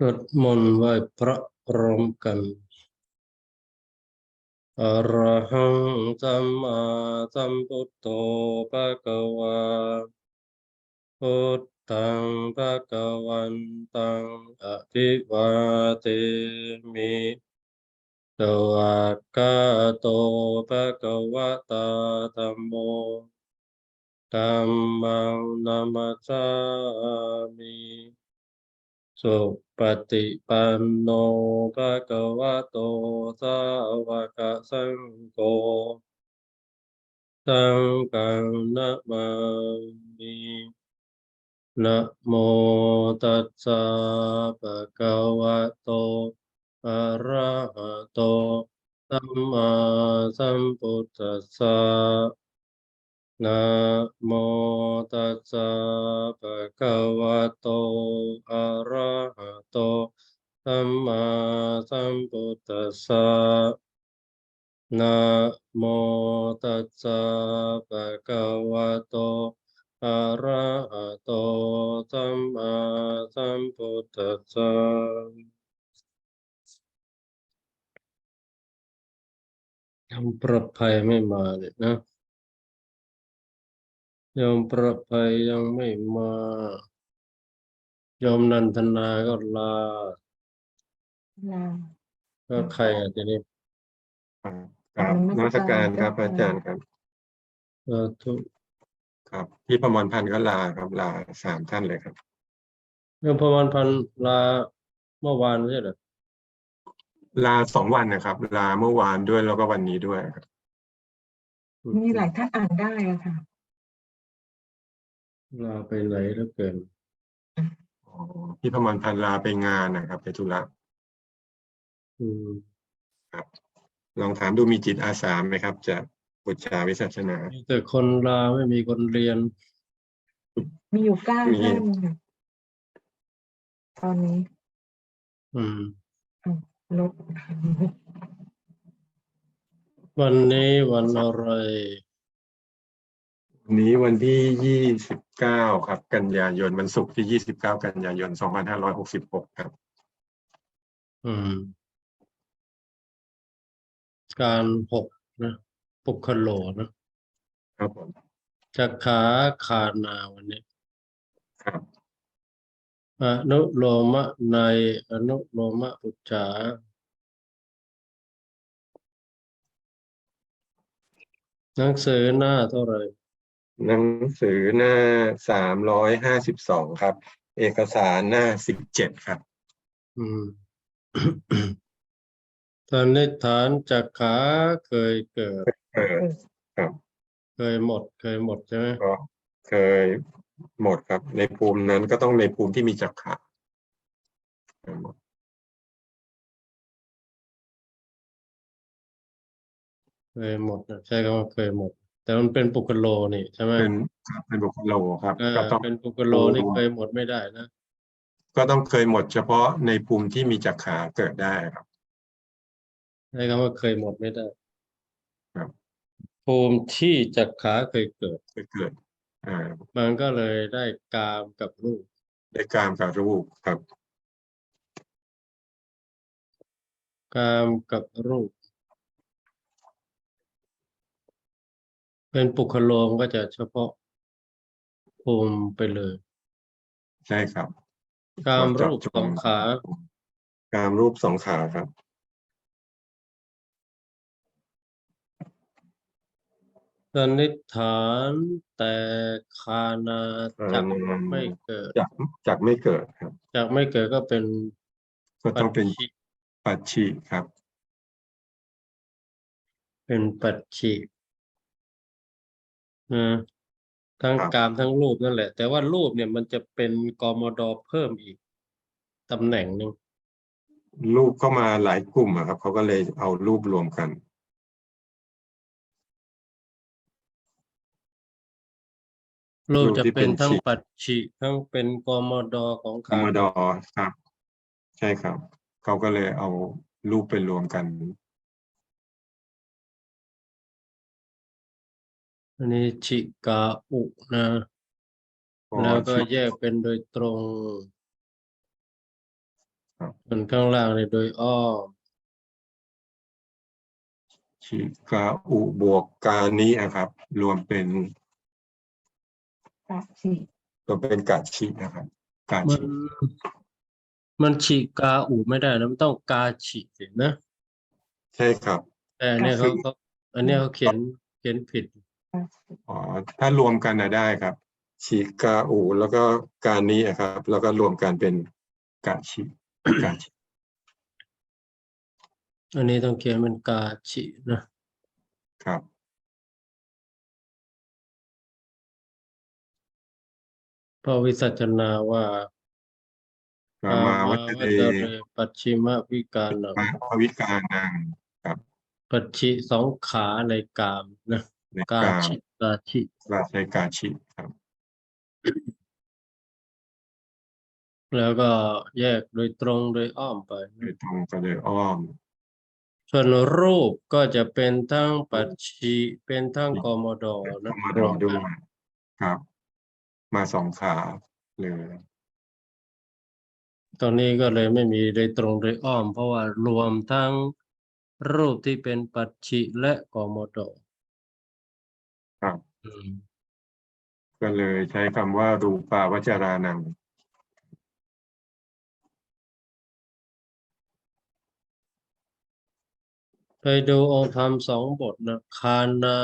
สวดมนต์ไหว้พระพร้อมกันอะระหังสัมมาสัมพุทโธภะคะวาพุทธังภะคะวันตังอะภิวาเทมิสวากขาโตภะคะวะตาธัมโมธัมมังนัมสสามิ สุปฏิปันโนภะคะวะโตสาวกสังโฆสังฆังนะมามินะโมตัสสะภะคะวะโตอะระหะโตสัมมาสัมพุทธัสสะ นะโมตัสสะภะคะวะโต อะระหะโต สัมมาสัมพุทธัสสะนะโมตัสสะภะคะวะโต อะระหะโต สัมมาสัมพุทธัสสะทำประภัยไม่มาเลยนะ โยมประภัยยังไม่มาโยมนันทนาก็ลา ลา ก็ใครอะทีนี้ครับนมัสการครับพระอาจารย์ครับเออทุกครับ พี่ประมวลพันธ์ก็ลาครับลาสามท่านเลยครับโยมประมาณพันลาเมื่อวานไม่ใช่เหรอลาสองวันนะครับ ลาเมื่อวานด้วยแล้วก็วันนี้ด้วยครับ มีหลายท่านอ่านได้อะค่ะ ลาไปไหนแล้วเกินอ๋อพี่ประมวลพันธ์ลาไปงานนะครับไปธุระอืมลองถามดูมีจิตอาสาไหมครับ จะบุชาวิสัชนา มีแต่คนลาไม่มีคนเรียน มีอยู่เก้ามี ท่านค่ะตอนนี้อืมลดวันนี้วันอะไร วันนี้วันที่ยี่สิบเก้าครับ กันยายนวันศุกร์ที่ยี่สิบเก้ากันยายนสองพันห้าร้อยหกสิบหกครับ อืม การหกนะปุคโลนะครับผมจักขาคานาวันนี้ ครับอนุโลมะในอนุโลมะอุจจาหนังสือหน้าเท่าไหร่ หนังสือหน้าสามร้อยห้าสิบสองครับ เอกสารหน้าสิบเจ็ดครับอืมสันนิษฐานจักขาเคยเกิด เออครับเคยหมด เคยหมดใช่ไหมก็เคยหมดครับ ในภูมินั้นก็ต้องในภูมิที่มีจักระเคยหมดเคยหมดนะใช่คำว่าเคยหมด แต่มันเป็นปุคโลนี่ใช่ไหมเป็นครับเป็นบุคคลโลครับเออก็ต้องเป็นปุคโลนี่เคยหมดไม่ได้นะ ก็ต้องเคยหมดเฉพาะในภูมิที่มีจักขาเกิดได้ครับใช้คำว่าเคยหมดไม่ได้ครับภูมิที่จักขาเคยเกิดเคยเกิดอ่ามันก็เลยได้กามกับรูป ได้กามกับรูปครับ กามกับรูป เป็นปุคโลมก็จะเฉพาะภูมิไปเลย ใช่ครับ กามรูปเจาะจสองขา กามรูปสองขาครับสันนิษฐานแต่คานาเอ่อจักไม่เกิดจากจากไม่เกิดครับ จากไม่เกิดก็เป็นก็ต้องเป็นปัจฉิปัจฉิครับ เป็นปัจฉิ นะทั้งครับ กามทั้งรูปนั่นแหละ แต่ว่ารูปเนี่ยมันจะเป็นกมดเพิ่มอีกตำแหน่งหนึ่งรูปเข้ามาหลายกลุ่มอะครับเขาก็เลยเอารูปรวมกัน รูปรูปจะที่เป็นเป็นทั้งฉิปัจฉิทั้งเป็นกมดของกมขาดครับ ใช่ครับ เขาก็เลยเอารูปไปรวมกัน อันนี้ชิกาอุนะอ๋อแล้วก็ชิแยกเป็นโดยตรงส่วนข้างล่างเนี่ยโดยอ้อมชิกาอุบวกกานี้นะครับ รวมเป็นกะชิรวมเป็นกาชินะครับ กามัชินมันฉีกาอูไม่ได้นะมันต้องกาฉีสินะ ใช่ครับ แต่อันเนี่ยเขาเขาอันเนี้ยเขาเขียนเขียนผิดกะชิ อ๋อถ้ารวมกันนะได้ครับชิกาอุแล้วก็กานี้อะครับ แล้วก็รวมกันเป็นกาชิกาชิอันนี้ต้องเขียนเป็นกาฉีนะครับเพราะวิสัชนาว่ากามาวัจวัเรจเรปัจฉิมวิการนังมะภวิกานังปัจฉิสองขาในกามนะ ในกากาฉิกาฉิราชกาชิครับ แล้วก็แยกโดยตรงโดยอ้อมไป โดยตรงก็เลยอ้อม ส่วนรูปก็จะเป็นทั้งปัจฉิเป็นทั้งกมดนะมารวมด้วยครับ มาสองขาเลยตอนนี้ก็เลยไม่มีโดยตรงโดยอ้อม เพราะว่ารวมทั้งรูปที่เป็นปัจฉิและกมดครับ อืมก็เลยใช้คำว่า รูปาวจรานังไปดูองค์ธรรมสองบทนะคานา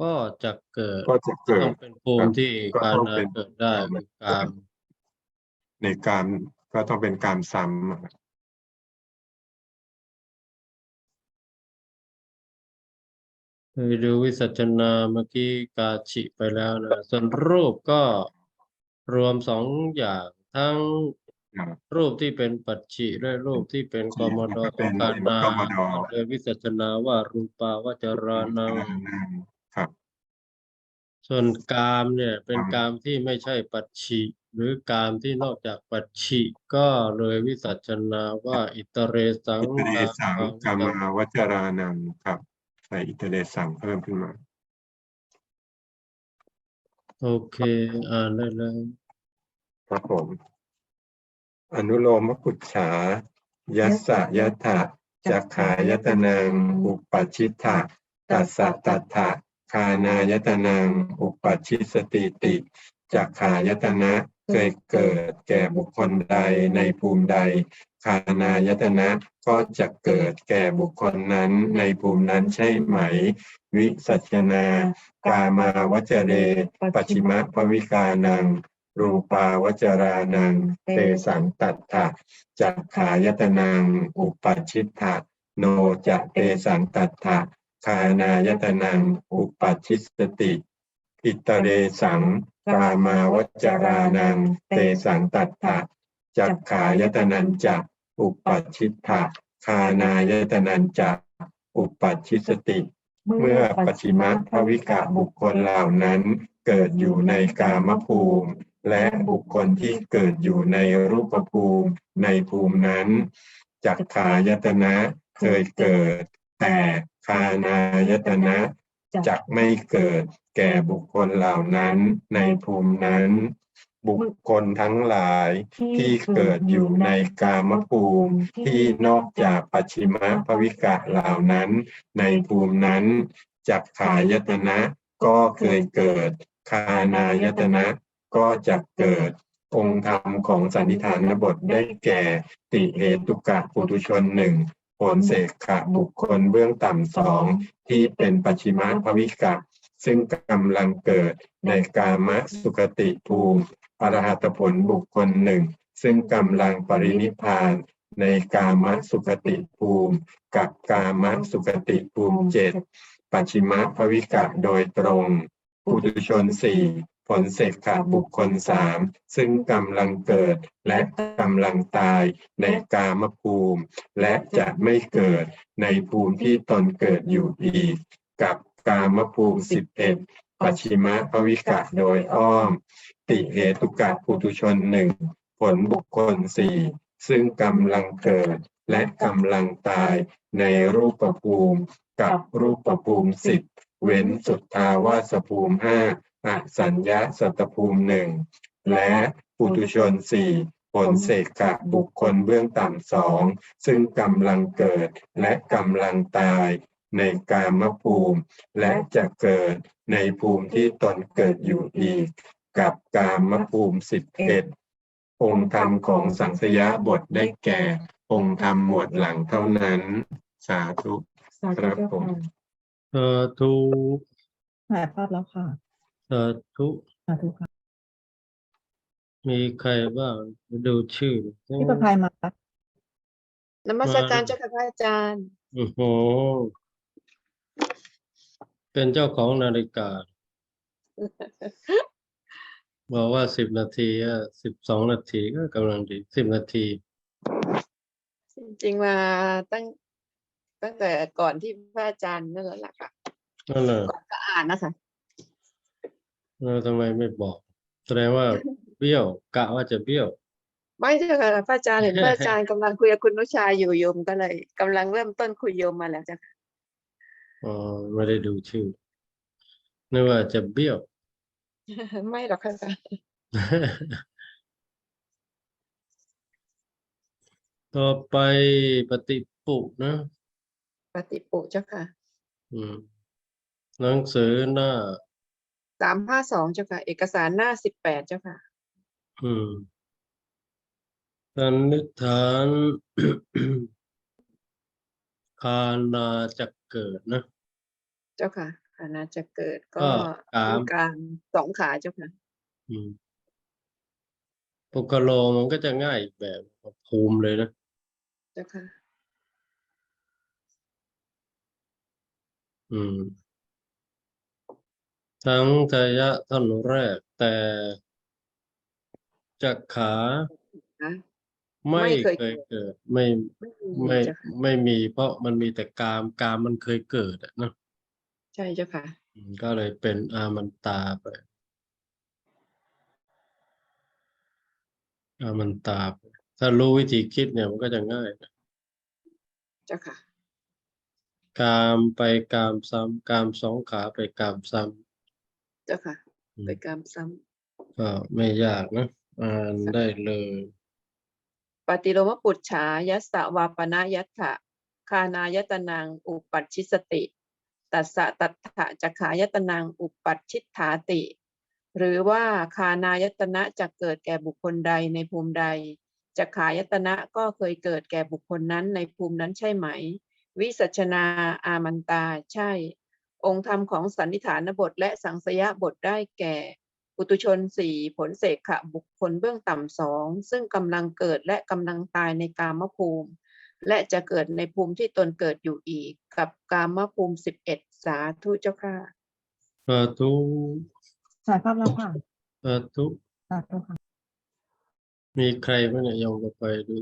ก็จะเกิดก็จะเกิต้อด งเป็นภูมิที่ก็คาต้องนาเป็น เกิดได้คือการในการก็ต้องเป็นการซ้ำอะ ไปดูวิสัชนาเมื่อกี้กาฉิไปแล้วนะ ส่วนรูปก็รวมสองอย่างทั้งครับรูปที่เป็นปัจฉิและรูปที่เป็นกมดแล้วก็เป็นคานากมดโดยวิสัชนาว่ารูปาวจรานังครับส่วนกามเนี่ยเป็นครับกามที่ไม่ใช่ปัจฉิหรือกามที่นอกจากปัจฉิก็เลยวิสัชนาว่าอิตเรสังอิตเรสังกกามาวัจรานังครับ ใส่อิตเรสังเพิ่มขึ้นมา โอเค อ่านได้เลยครับผม อนุโลมกุจฉายัสสะยัตถะจักขายตนัง อุปปัชชิตะตัสสะตัตถะคานายตนัง อุปปัชชิสติติจักขายตนะเคยเกิดแก่บุคคลใดในภูมิใด คานายตนะก็จะเกิดแก่บุคคลนั้นในภูมินั้นใช่ไหม วิสัชนา กามาวจเร ปัจฉิมภวิกานัง รูปาวจรานังเตสังตัตถะจักขายตนัง อุปปชิตถะโนจะเตสังตัตถะคานายตนัง อุปปชชิสติอิตเรสังกามาวจรานัง เตสังตัตถะจักขายตนันจะ อุปปัชชิตถะคานายตนันจะอุปปัชชิสติ เมื่อปัจฉิมภวิกะบุคคลเหล่านั้นเกิดอยู่ในกามภูมิ และบุคคลที่เกิดอยู่ในรูปภูมิในภูมินั้นจักขายตนะเคยเกิด แต่คานายตนะจักไม่เกิดแก่บุคคลเหล่านั้นในภูมินั้น บุคคลทั้งหลายที่เกิดอยู่ในกามภูมิที่นอกจากปัจฉิมภวิกะเหล่านั้น ในภูมินั้นจักขายตนะก็เคยเกิด คานายตนะก็จะเกิดองค์ธรรมของสันนิฐานบทได้แก่ติเหตุกะปุถุชนหนึ่งผลเสกขะบุคคลเบื้องต่ำสองที่เป็นปัจฉิมภวิกะ ซึ่งกำลังเกิดในกามสุขติภูมิ อรหัตผลบุคคลหนึ่ง ซึ่งกำลังปรินิพานในกามสุขติภูมิ กับกามสุขติภูมิเจ็ดปัจฉิมภวิกะโดยตรงปุถุชนสี่ผลเสกขะบุคคลสามซึ่งกำลังเกิดและกำลังตายในกามภูมิ และจะไม่เกิดในภูมิที่ตนเกิดอยู่อีก กับ กามภูมิสิบเอ็ดปัจฉิมะภวิกะโดยอ้อม ติเหตุกะปุถุชนหนึ่งผลบุคคลสี่ซึ่งกำลังเกิดและกำลังตายในรูปภูมิกับรูปภูมิสิบเว้นสุทธาวาสภูมิห้าอสัญญาสัตภูมิหนึ่งและปุถุชนสี่ผลเสกกะบุคคลเบื้องต่ำสองซึ่งกำลังเกิดและกำลังตาย ในกามภูมิ และจะเกิดในภูมิที่ตนเกิดอยู่อีก กับกามภูมิสิบเอ็ดองค์ธรรมของสังสยาบทได้แก่ องค์ธรรมหมวดหลังเท่านั้น สาธุสาธุครับเจ้าผมค่ะสาธุถ่ายภาพแล้วค่ะสาธุสาธุค่ะ มีใครบ้างดูชื่อพี่ประภัยมาครับนมัสการเจ้าค่ะพระอาจารย์ โอ้โห เป็นเจ้าของนาฬิกา บอกว่าสิบนาทีอะสิบสองนาทีก็กำลังดีสิบนาที จริงๆมาตั้งตั้งแต่ก่อนที่พระอาจารย์นั่นแหละค่ะนั่นแหละก่อนก็อ่านนะคะแล้วทำไมไม่บอก แสดงว่าเบี้ยวกะว่าจะเบี้ยว ไม่เจ้าค่ะพระอาจารย์เห็นพระอาจารย์กำลังคุยกับคุณนุชาอยู่โยมก็เลยกำลังเริ่มต้นคุยโยมมาแล้วจ้ะค่ะ อ๋อไม่ได้ดูชื่อนึกว่าจะเบี้ยว ไม่หรอกค่ะอาจารย์ต่อไปปฏิปุนะ ปฏิปุเจ้าค่ะอืม หนังสือหน้า สามห้าสองเจ้าค่ะ เอกสารหน้าสิบแปดเจ้าค่ะ อืมสันนิษฐาน คานาจะ เกิดนะเจ้าค่ะอาณาจะเกิดก็ก็กามต้องการสองขาเจ้าค่ะอืมปุกโลมันก็จะง่ายอีกแบบภูมิเลยนะเจ้าค่ะ อืม ทั้งทายะท่านแรกแต่จักขานะ ไม่ไม่เคยเคยเกิด ไม่ไม่มีไม่เจ้าค่ะไม่มี เพราะมันมีแต่กามกามมันเคยเกิดอะเนอะใช่เจ้าค่ะอืมก็เลยเป็นอามันตาไปอามันตาไปถ้ารู้วิธีคิดเนี่ยมันก็จะง่ายนะเจ้าค่ะกามไปกามซ้ำกามสองขาไปกามซ้เจ้าค่ะำอืมไปกรรมซ้ำก็ไม่ยากนะอ่านได้เลย ปฏิโลมปุจฉายัสสะวาปนายัตถะคานายตนังอุปัชชิสติ ตัสสะตัตถะจักขายตนังอุปัชชิตถาติ หรือว่าคานายตนะจะเกิดแก่บุคคลใดในภูมิใดจักขายตนะก็เคยเกิดแก่บุคคลนั้นในภูมินั้นใช่ไหม วิสัชนาอามันตาใช่ องค์ธรรมของสันนิฐานบทและสังสยบทได้แก่ ปุตุชนสี่ผลเสกขะบุคคลเบื้องต่ำสองซึ่งกำลังเกิดและกำลังตายในกามภูมิ และจะเกิดในภูมิที่ตนเกิดอยู่อีก กับกามภูมิสิบเอ็ดสาธุเจ้าค่ะสาธุถ่ายภาพแล้วค่ะสาธุสาธุค่ะ มีใครไหมเนี่ยยองกันไปดู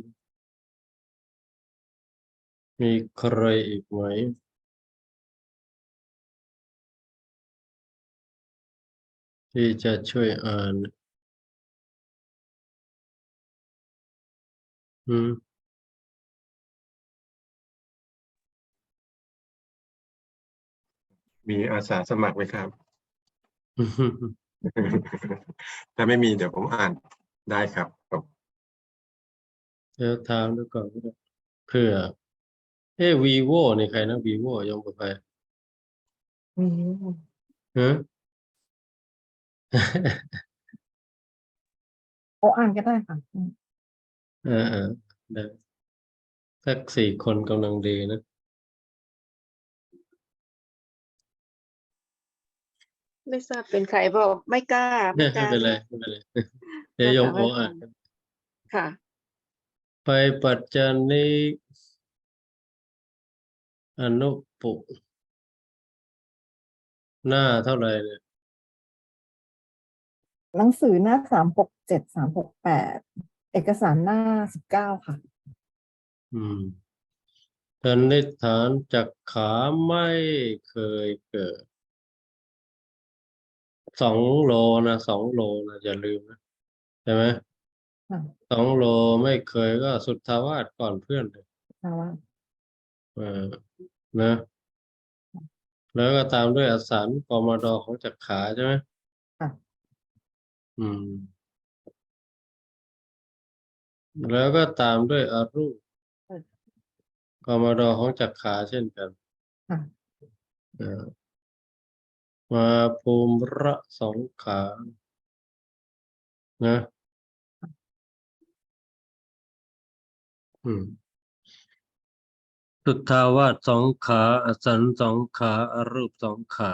มีใครอีกไหม ที่จะช่วยอ่าน อืมมีอาสาสมัครไหมครับ ถ้าไม่มีเดี๋ยวผมอ่านได้ครับผมเดี๋ยวถามดูก่อนก็ได้เพื่อ เอ้วีโวนี่ใครนะวีโวยองกับใครมีฮะ โออ่านก็ได้ค่ะอืมอ่าอ่าได้สักสี่คนกำลังดีนะไม่ทราบเป็นใครบอกไม่กล้าไม่ไม่กล้าเป็นไรไม่เป็นไรเดี๋ยวโยมโออ่านกันค่ะ ไปปัจจานิอนุปุหน้าเท่าไหร่เนี่ย หนังสือหน้าสามหกเจ็ดสามหกแปดเอกสารหน้าสิบเก้าค่ะ อืมสันนิษฐานจากขาไม่เคยเกิด สองโลนะสองโลนะอย่าลืมนะใช่ไหมค่ะ สองโลไม่เคยก็สุทธาวาสก่อนเพื่อนเลยทราบว่าเออนะ แล้วก็ตามด้วยอสันปมดของจักขาใช่ไหมค่ะ อืม แล้วก็ตามด้วยอรูปกมดของจักขาเช่นกันค่ะเอ่อมาภูมิระสองขา นะ อืมสุทธาวาสสองขา อสันสองขา อรูปสองขา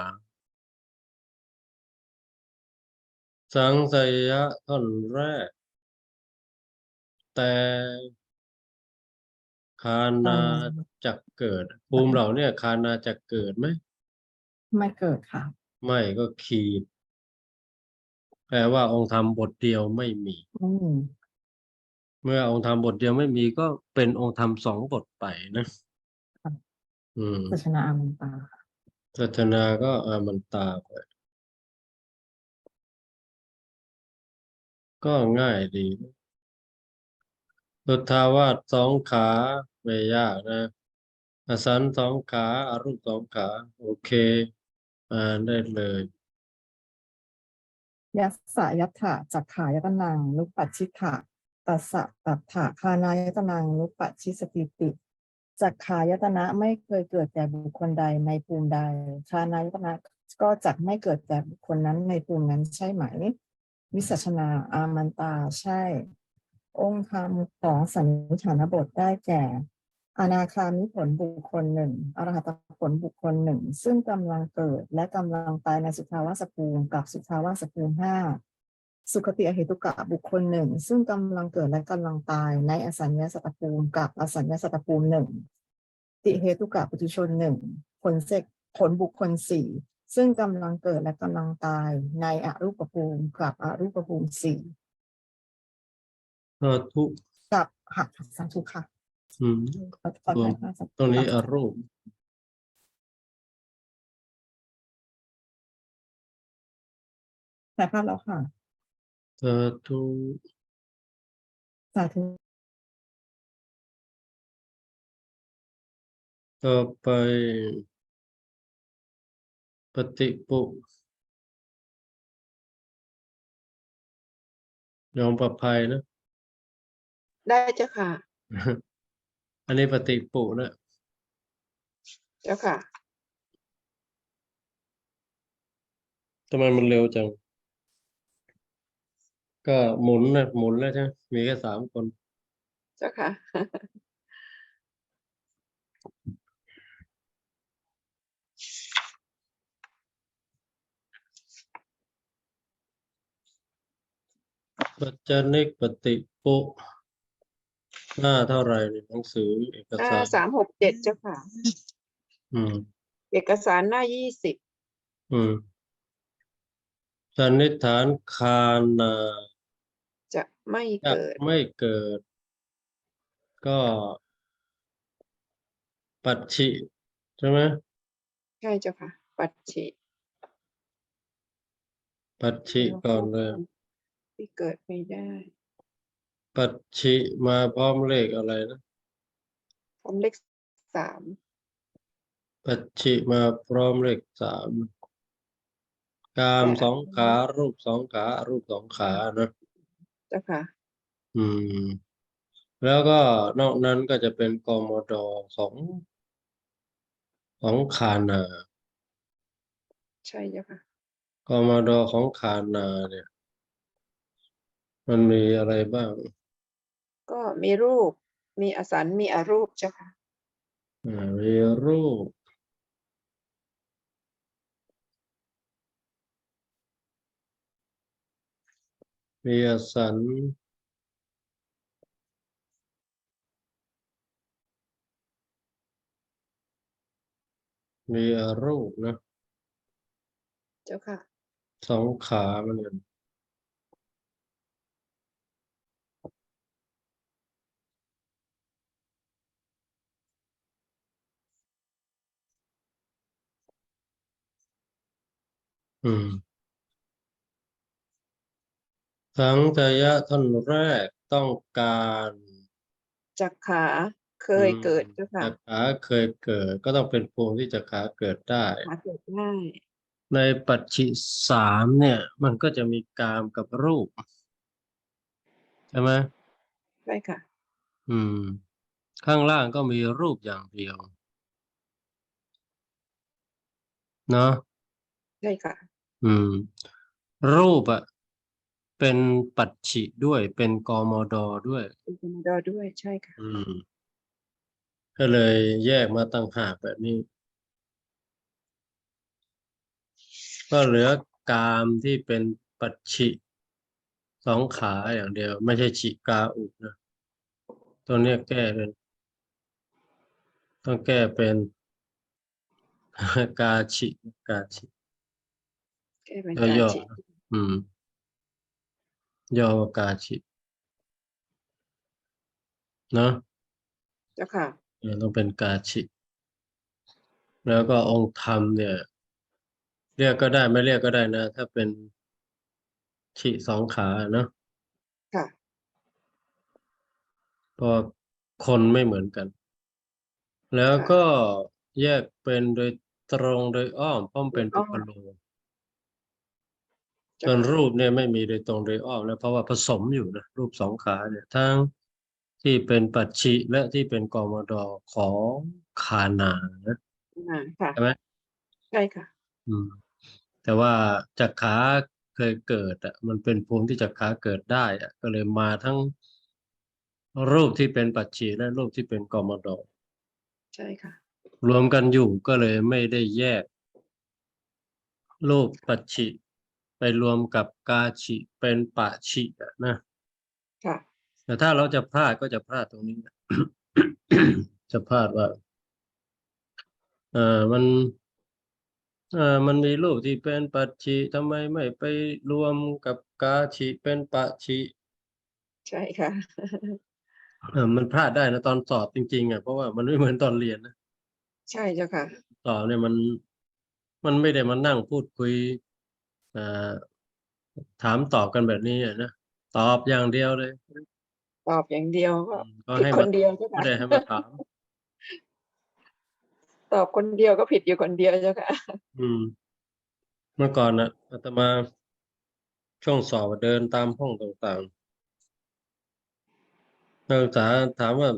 สังสยะท่อนแรก แต่คานาจะเกิด ภูมิเหล่าเนี่ย คานาจะเกิดไหมไม่เกิดค่ะ ไม่ก็ขีด แปลว่าองค์ธรรมบทเดียวไม่มีอืมเมื่อองค์ธรรมบทเดียวไม่มีก็เป็นองค์ธรรมสองบทไปนะครับอืมศาสนาอามันตาค่ะสัทนาก็อามันตาไป ก็ง่ายดีสุทธาวาสสองขาไม่ยากนะ อสันสองขาอารูปสองขา โอเค อ่านได้เลยยัสสะยัตถะจักขายตนังนุปปัชชิขะตัสสะตัตถะคานายตนังนุปปัชชิสติติจักขายตนะไม่เคยเกิดแก่บุคคลใดในภูมิใดคานายตนะก็จักไม่เกิดแก่บุคคลนั้นในภูมินั้นใช่ไหม วิสัชนาอามันตาใช่ องค์ธรรมของสันนิฐานบทได้แก่ อนาคามิผลบุคคลหนึ่งอรหัตผลบุคคลหนึ่ง ซึ่งกำลังเกิดและกำลังตายในสุทาวาสภูมิกับสุทาวาสภูมิห้าสุคติอเหตุกะบุคคลหนึ่ง ซึ่งกำลังเกิดและกำลังตายในอสัญญาสัตภูมิกับอสัญญาสัตภูมิหนึ่งติเหตุกะปุถุชนหนึ่งผลเสกผลบุคคลสี่ ซึ่งกำลังเกิดและกำลังตายในอรูปภูมิกับอรูปภูมิสี่สาธุกับหักสาธุค่ะอืมขอขอรวมขอขอตรงนี้อารูปถ่ายภาพแล้วค่ะสาธุสาธุต่อไป ปฏิปุยอมประภัยนะ ได้เจ้าค่ะ อันนี้ปฏิปุนะเจ้าค่ะทำไมมันเร็วจัง ก็หมุนนะหมุนแล้วใช่ไหมมีแค่สามคน เจ้าค่ะ ปัจจานิกปฏิปุหน้าเท่าไหร่ในหนังสือเอกหน้าสารสามหกเจ็ดเจ้าค่ะ อืม เอกสารหน้ายี่สิบอืมสันนิษฐานคานาจะไม่จะเกิด ไม่เกิด ก็ ปัจฉิใช่ไหมใช่เจ้าค่ะ ปัจฉิปัจฉิก่อนเลย ที่เกิดไม่ได้ ปัจฉิมาพร้อมเลขอะไรนะ ผมเลขสามปัจฉิมาพร้อมเลขสามกามสองขา รูปสองขา รูปสองขานะเจ้าค่ะ อืม แล้วก็นอกนั้นก็จะเป็นกมดของของคานา ใช่เจ้าค่ะกมดของคานาเนี่ย มันมีอะไรบ้าง ก็มีรูป มีอสันมีอรูปเจ้าค่ะอ่ามีรูป มีอสันมีอรูปนะ เจ้าค่ะ สองขามัน อืมสังจยะท่านแรกต้องการจักขาเคยเกิดเจ้าค่ะจักขาเคยเกิด ก็ต้องเป็นภูมิที่จักขาเกิดได้หาเกิดได้ในปัจฉิสามเนี่ย มันก็จะมีกามกับรูป ใช่ไหมใช่ค่ะ อืม ข้างล่างก็มีรูปอย่างเดียว เนาะใช่ค่ะ อืม รูปอะเป็นปัจฉิด้วย เป็นกมดด้วย เป็นคอมโดด้วยใช่ค่ะ อืม ก็เลยแยกมาต่างหากแบบนี้ ก็เหลือกามที่เป็นปัจฉิสองขาอย่างเดียว ไม่ใช่ฉิกาอุนะตัวเนี้ยแก้เป็น ต้องแก้เป็น กาฉิกาฉิ แก้เป็นย่กาอจิๆอืมย่อกว่ากาฉิเนาะเจ้าค่ะเออต้องเป็นกาฉิแล้วก็องค์ธรรมเนี่ย เรียกก็ได้ไม่เรียกก็ได้นะ ถ้าเป็นฉิสองขาเนาะค่ะเพราะคนไม่เหมือนกัน แล้วค่ะก็แยกเป็นโดยตรงโดยอ้อมเพราะมันเป็นอ้ปุอมพโลเจ้า ส่วนค่ะรูปเนี่ยไม่มีโดยตรงโดยอ้อมนะเพราะว่าผสมอยู่นะรูปสองขาเนี่ยทั้งที่เป็นปัจฉิและที่เป็นกมดของคานานะอ่าค่ะใช่ไหมใช่ค่ะ อืม แต่ว่าจักขาเคยเกิดอะ มันเป็นภูมิที่จักขาเกิดได้อะ ก็เลยมาทั้งรูปที่เป็นปัจฉิและรูปที่เป็นกมดใช่ค่ะ รวมกันอยู่ก็เลยไม่ได้แยกรูปปัจฉิไป รวมกับกาฉิเป็นปะฉิอะนะค่ะแต่ถ้าเราจะพลาดก็จะพลาดตรงนี้จะพลาดว่าเออมันเออมันมีรูปที่เป็นปัจฉิทำไมไม่ไปรวมกับกาฉิเป็นปะฉิใช่ค่ะเออมันพลาดได้นะตอนสอบจริง ๆอะเพราะว่ามันไม่เหมือนตอนเรียนนะใช่เจ้าค่ะสอบเนี่ยมัน มันไม่ได้มานั่งพูดคุยเอ่อ ถามตอบกันแบบนี้อะนะตอบอย่างเดียวเลย ตอบอย่างเดียวก็อืมก็ผิดให้คมานเดียวเจ้าไม่ค่ะได้ให้มาถาม ตอบคนเดียวก็ผิดอยู่คนเดียวเจ้าค่ะ อืม เมื่อก่อนนะอาตมาช่วงสอบเดินตามห้องต่างๆนักศึกษาถามว่า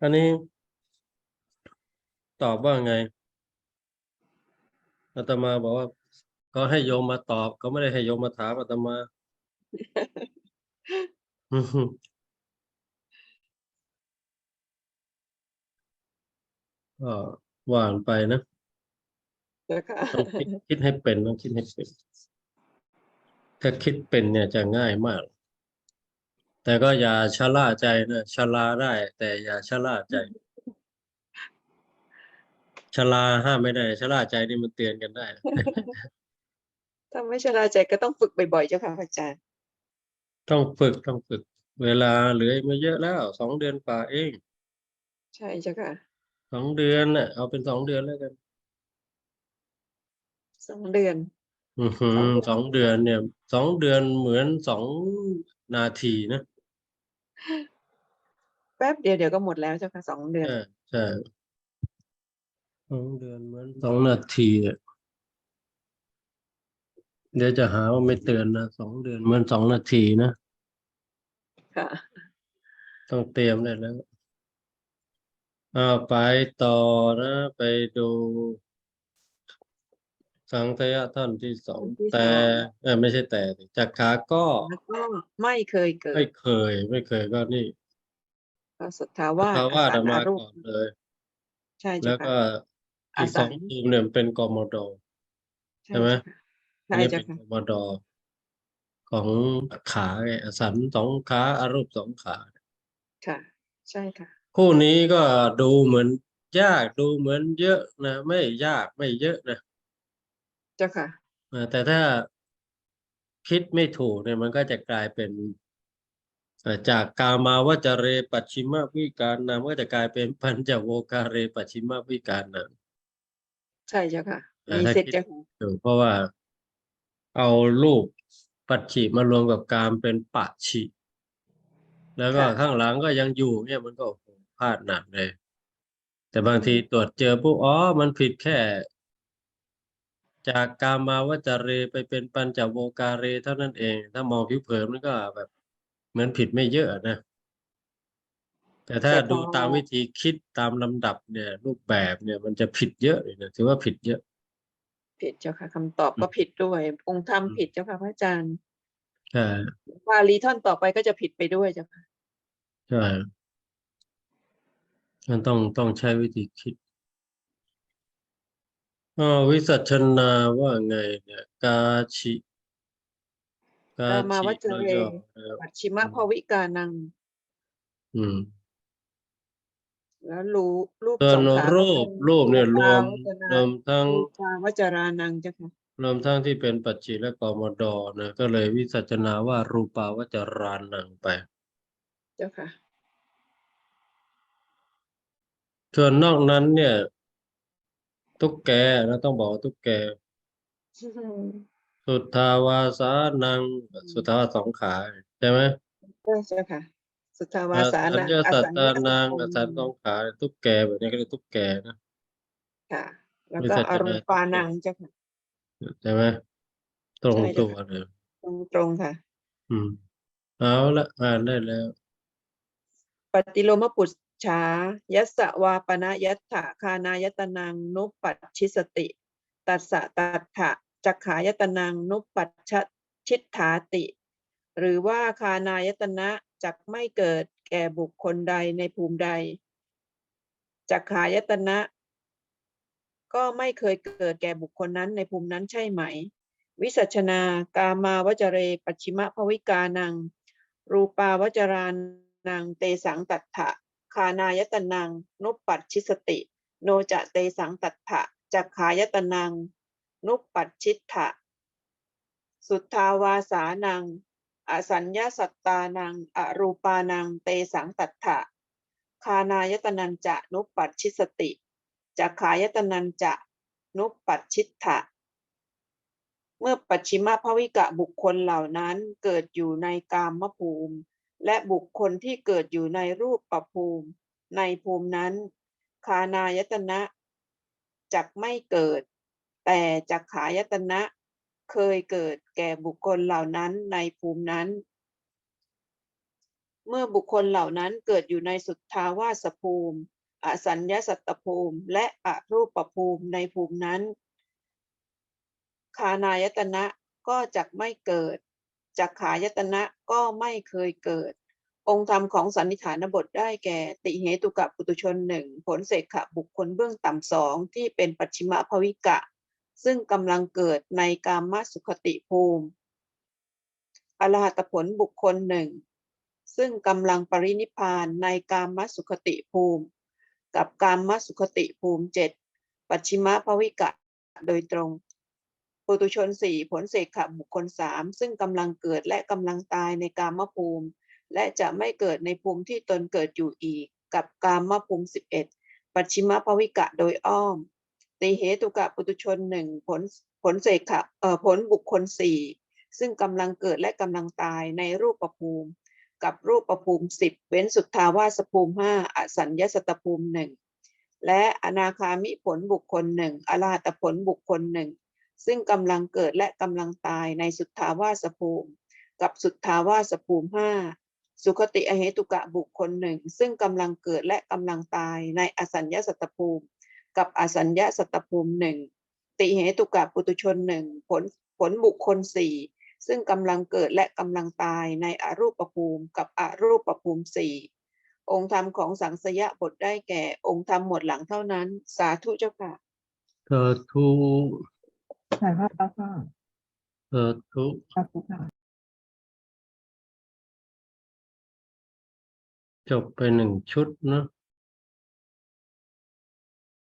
อันนี้ ตอบว่าไงอาตมาบอกว่า เขาให้โยมมาตอบเขาไม่ได้ให้โยมมาถามอาตมาอืมก็ว่านไปนะเจ้าค่ะต้องคิดคิดให้เป็นต้องคิดให้เป็น ถ้าคิดเป็นเนี่ยจะง่ายมาก แต่ก็อย่าชะล่าใจนะชะลาได้ แต่อย่าชะล่าใจชะลาห้ามไม่ได้ชะล่าใจนี่มันเตือนกันได้ ถ้าไม่ชราใจก็ต้องฝึกบ่อยๆเจ้าค่ะพระอาจารย์ ต้องฝึกต้องฝึก เวลาเหลืออีกไม่เยอะแล้วสองเดือนกว่าเอง ใช่เจ้าค่ะสองเดือนน่ะเอาเป็นสองเดือนแล้วกันสองเดือน อือหืสองเดือนอสองเดือนเนี่ยสองเดือนเหมือนสองนาทีนะแป๊บเดียวเดี๋ยวก็หมดแล้วเจ้าค่ะสองเดือนใช่ใช่สองเดือนเหมือนสองนาทีอะ เดี๋ยวจะหาว่าไม่เตือนนะสองเดือนเหมือนสองนาทีนะค่ะ ต้องเตรียมได้แล้วเอาไปต่อนะ ไปดู สังทยะท่อนที่สองท่อนที่แต่สองเออไม่ใช่แต่สิจักขาก็แล้วก็ไม่เคยเกิไม่ดเคย ไม่เคยก็นี่ก็สุทธาวาสภาวาสอสังมาอารูปก่อนเลย ใช่แล้เจ้าวก็ค่ะอีกสองอสัง ภูมิเนี่ยมันเป็นกมด ใช่ไหมใช่ อันนี้เจ้าเป็นค่ะกมดของขาไงอสันสองขาอารูปสองขาค่ะ ใช่ค่ะ คู่นี้ก็ดูเหมือนยากดูเหมือนเยอะนะไม่ยากไม่เยอะนะเจ้าค่ะเออแต่ถ้าคิดไม่ถูกเนี่ยมันก็จะกลายเป็นเอ่อจากกามาวจเรปัจฉิมวิการนามก็จะกลายเป็นปัญจโวการเรปัจฉิมวิการนามใช่เจ้าค่ะเออมีถ้าสิทธิ์คิดเจ้าค่ะถูกเพราะว่า เอารูปปัจฉิมารวมกับกามเป็นปัจฉิ แล้วก็ข้างหลังก็ยังอยู่เนี่ยมันก็โอ้โหพลาดหนักเลย แต่บางทีตรวจเจอปุ๊บอ๋อมันผิดแค่ จากกามาวจเรไปเป็นปัญจโวการเรเท่านั้นเอง ถ้ามองผิวเผินมันก็แบบมันผิดไม่เยอะนะแต่ถ้าแต่พอดูตามวิธีคิดตามลำดับเนี่ย รูปแบบเนี่ยมันจะผิดเยอะเลยนะถือว่าผิดเยอะ ผิดเจ้าค่ะคำตอบก็ผิดด้วยองค์ธรรมอืมผิดเจ้าค่ะพระอาจารย์ใช่วาลีท่อนต่อไปก็จะผิดไปด้วยเจ้าค่ะใช่มันต้องต้องใช้วิธีคิดอ๋อวิสัชนาว่าไงเนี่ย กาชิกากามาชิวัจเรย่อๆนะครับปัจฉิมภวิกานัง อืม แล้วรูรูปส่วสนองขารูปก็เป็นรูปเนี่ยรวมปาวจรวมทั้งรูปาวจรานังเจ้าค่ะรวมทั้งที่เป็นปัจจิและกมดนะก็เลยวิสัชนาว่ารูปาวจรานังไป เจ้าค่ะส่วนนอกนั้นเนี่ยตุ๊กแกนะต้องบอกว่าตุ๊กแกสุทธาวาสานัง สุทธาวาสสองขาใช่ไหมเจ้าค่ะ สุทธาวาอสาสันัญงญาอสัตสัญตาญานังสัอตสันตสองขาตุ๊กแกแบบนี้ก็เรียกตุ๊กแกนะค่ะ แล้ววิก็สัชอนารูปานังเจ้าค่ะใช่ไหมตรงใช่ตัเจ้าวค่ะเลยตรงตรงๆค่ะ อืมเอาละอ่านได้แล้ว ปฏิโลมปุจฉายัสสะวาปนะยัตถะคานายตนังนุปปัชชิสติ ตัสสะตัตถะจักขายตนังนุปปัชชชิตถาติ หรือว่าคานายตนะ จักไม่เกิดแก่บุคคลใดในภูมิใด จักขายตนะ ก็ไม่เคยเกิดแก่บุคคลนั้นในภูมินั้นใช่ไหม วิสัชนากามาวจเรปัจฉิมะภวิกานัง รูปาวจรานัง เตสังตัตถะคานายตนังนุปปัชชิสติ โนจะเตสังตัตถะจักขายตนัง นุปปัชชิตถะสุทธาวาสานัง อสัญญาสัตตานัง อรูปานัง เตสังตัตถะคานายตนันจะนุปปัชชิสติจักขายตนันจะนุปปัชชิตะ เมื่อปัจฉิมภวิกะบุคคลเหล่านั้นเกิดอยู่ในกามภูมิ และบุคคลที่เกิดอยู่ในรูปประภูมิ ในภูมินั้น คานายตนะจักไม่เกิด แต่จักขายตนะ เคยเกิดแก่บุคคลเหล่านั้นในภูมินั้น เมื่อบุคคลเหล่านั้นเกิดอยู่ในสุทธาวาสภูมิอสัญญาสัตตภูมิ และอรูปภูมิในภูมินั้น คานายตนะก็จักไม่เกิดจักขายตนะก็ไม่เคยเกิด องค์ธรรมของสันนิฐานบทได้แก่ ติเหตุกะปุตุชนหนึ่งผลเสกขะบุคคลเบื้องต่ำสองที่เป็นปัจฉิมภวิกะ ซึ่งกำลังเกิดในกามสุขติภูมิ อรหัตผลบุคคลหนึ่ง ซึ่งกำลังปรินิพานในกามสุขติภูมิ กับกามสุขติภูมิเจ็ดปัจฉิมภวิกะโดยตรง ปุตุชนสี่ผลเสกขะบุคคลสามซึ่งกำลังเกิดและกำลังตายในกามภูมิ และจะไม่เกิดในภูมิที่ตนเกิดอยู่อีก กับกามภูมิสิบเอ็ดปัจฉิมภวิกะโดยอ้อม ตีเหตุกะปุตุชนหนึ่งผลผลเสกขะเอ่อผลบุคคลสี่ซึ่งกำลังเกิดและกำลังตายในรูปประภูมิ กับรูปประภูมิสิบเว้นสุทธาวาสภูมิห้าอสัญญาสตภูมิหนึ่งและอนาคามิผลบุคคลหนึ่งอรหัตผลบุคคลหนึ่งซึ่งกำลังเกิดและกำลังตายในสุทธาวาสภูมิ กับสุทธาวาสภูมิห้าสุขติอเหตุกะบุคคลหนึ่งซึ่งกำลังเกิดและกำลังตายในอสัญญาสัตตภูมิ กับอสัญญาสัตตภูมิหนึ่งติเหตุกะปุตุชนหนึ่งผลผลบุคคลสี่ซึ่งกำลังเกิดและกำลังตายในอรูปภูมิกับอรูปภูมิสี่องค์ธรรมของสังสยบทได้แก่องค์ธรรมหมวดหลังเท่านั้น สาธุเจ้าค่ะเธอทุถ่ายภาพแล้วค่ะเธอทุสาธุค่ะจบไปหนึ่งชุดเนอะ